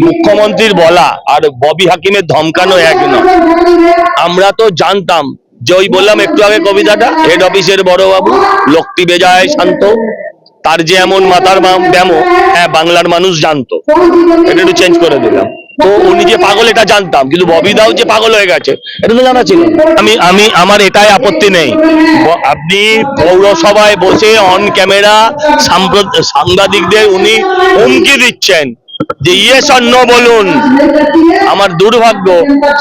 মুখ্যমন্ত্রীর বলা আর ববি হাকিমের ধমকানো এক নয় আমরা তো জানতাম যে ওই বললাম একটু আগে কবিতাটা হেড অফিসের বড় বাবু লোকটি বেজায় শান্ত, তার যে এমন বাম- ব্যামো হ্যাঁ বাংলার মানুষ জানতো। এটা একটু চেঞ্জ করে দিলাম। তো উনি যে পাগল, এটা জানতাম। কিন্তু ববিদাও যে পাগল হয়ে গেছে, এটা তো জানা ছিল আমি আমি, আমার এটাই আপত্তি নেই। আপনি পৌরসভায় বসে অন ক্যামেরা সাংবাদিকদের উনি হুমকি দিচ্ছেন। যে ইয়েস বলুন, আমার দুর্ভাগ্য,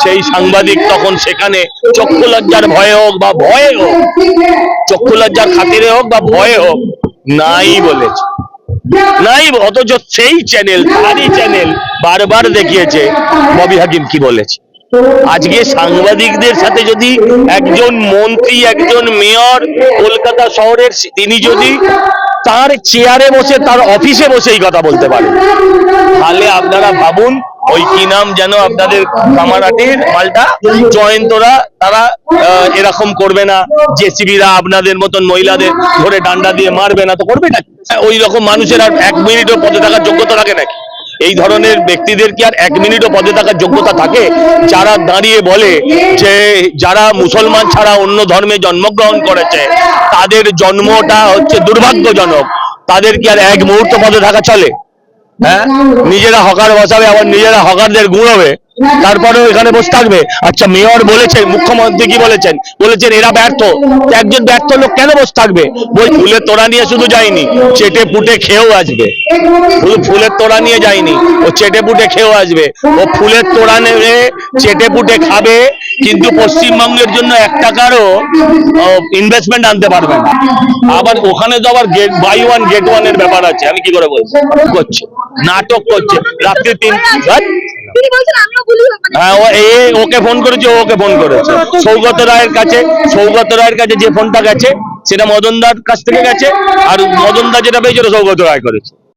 সেই সাংবাদিক তখন সেখানে চক্ষু লজ্জার ভয়ে হোক বা ভয়ে হোক চক্ষু লজ্জার খাতিরে হোক বা ভয়ে হোক, নাই বলেছে। নাই অথচ সেই চ্যানেল তারই চ্যানেল বারবার দেখিয়েছে ববি হাকিম কি বলেছে। আজকে সাংবাদিকদের সাথে যদি একজন মন্ত্রী, একজন মেয়র কলকাতা শহরের, তিনি যদি তার চেয়ারে বসে, তার অফিসে বসে এই কথা বলতে পারে। তাহলে আপনারা ভাবুন, ওই কি নাম যেন আপনাদের কামারাটির মালটা? জয়ন্তরা, তারা এরকম করবে না। জেসিবিরা আপনাদের মতন মহিলাদের ধরে ডান্ডা দিয়ে মারবে না। তো করবে না ওই রকম মানুষের আর এক মিনিটও পদে থাকার যোগ্যতা রাখে নাকি? এই ধরনের ব্যক্তিদের কি আর এক মিনিটও পদে থাকার যোগ্যতা থাকে? যারা দাঁড়িয়ে বলে যে যারা মুসলমান ছাড়া অন্য ধর্মে জন্মগ্রহণ করেছে, তাদের জন্মটা হচ্ছে দুর্ভাগ্যজনক। তাদের কি আর এক মুহূর্ত পদে থাকা চলে? হ্যাঁ? নিজেরা হকার বসাবে, আবার নিজেরা হকারদের গুঁড়োবে। তারপরেও এখানে বসে থাকবে। আচ্ছা মেয়র বলেছেন মুখ্যমন্ত্রী কি বলেছেন? বলেছেন এরা ব্যর্থ। একজন ব্যর্থ লোক কেন বসে থাকবে? বই, ফুলের তোড়া নিয়ে শুধু যায়নি, চেটে পুটে খেয়েও আসবে। শুধু ফুলের তোড়া নিয়ে যায়নি, ও চেটে পুটে খেয়েও আসবে। ও ফুলের তোড়া নেবে, চেটে পুটে খাবে, কিন্তু পশ্চিমবঙ্গের জন্য এক টাকারও ইনভেস্টমেন্ট আনতে পারবে না। আবার ওখানে তো আবার গেট বাই ওয়ান গেট ওয়ানের ব্যাপার আছে। আমি কি করে বলব? করছে। নাটক করছে। রাত্রি তিন হ্যাঁ? তিনি বলছেন আমিও বলি মানে হ্যাঁ ও এ ওকে ফোন করেছে ও ওকে ফোন করেছে সৌগত রায়ের কাছে সৌগত রায়ের কাছে যে ফোনটা গেছে সেটা মদনদার কাছ থেকে গেছে আর মদনদা যেটা পেয়েছে ওটা সৌগত রায় করেছে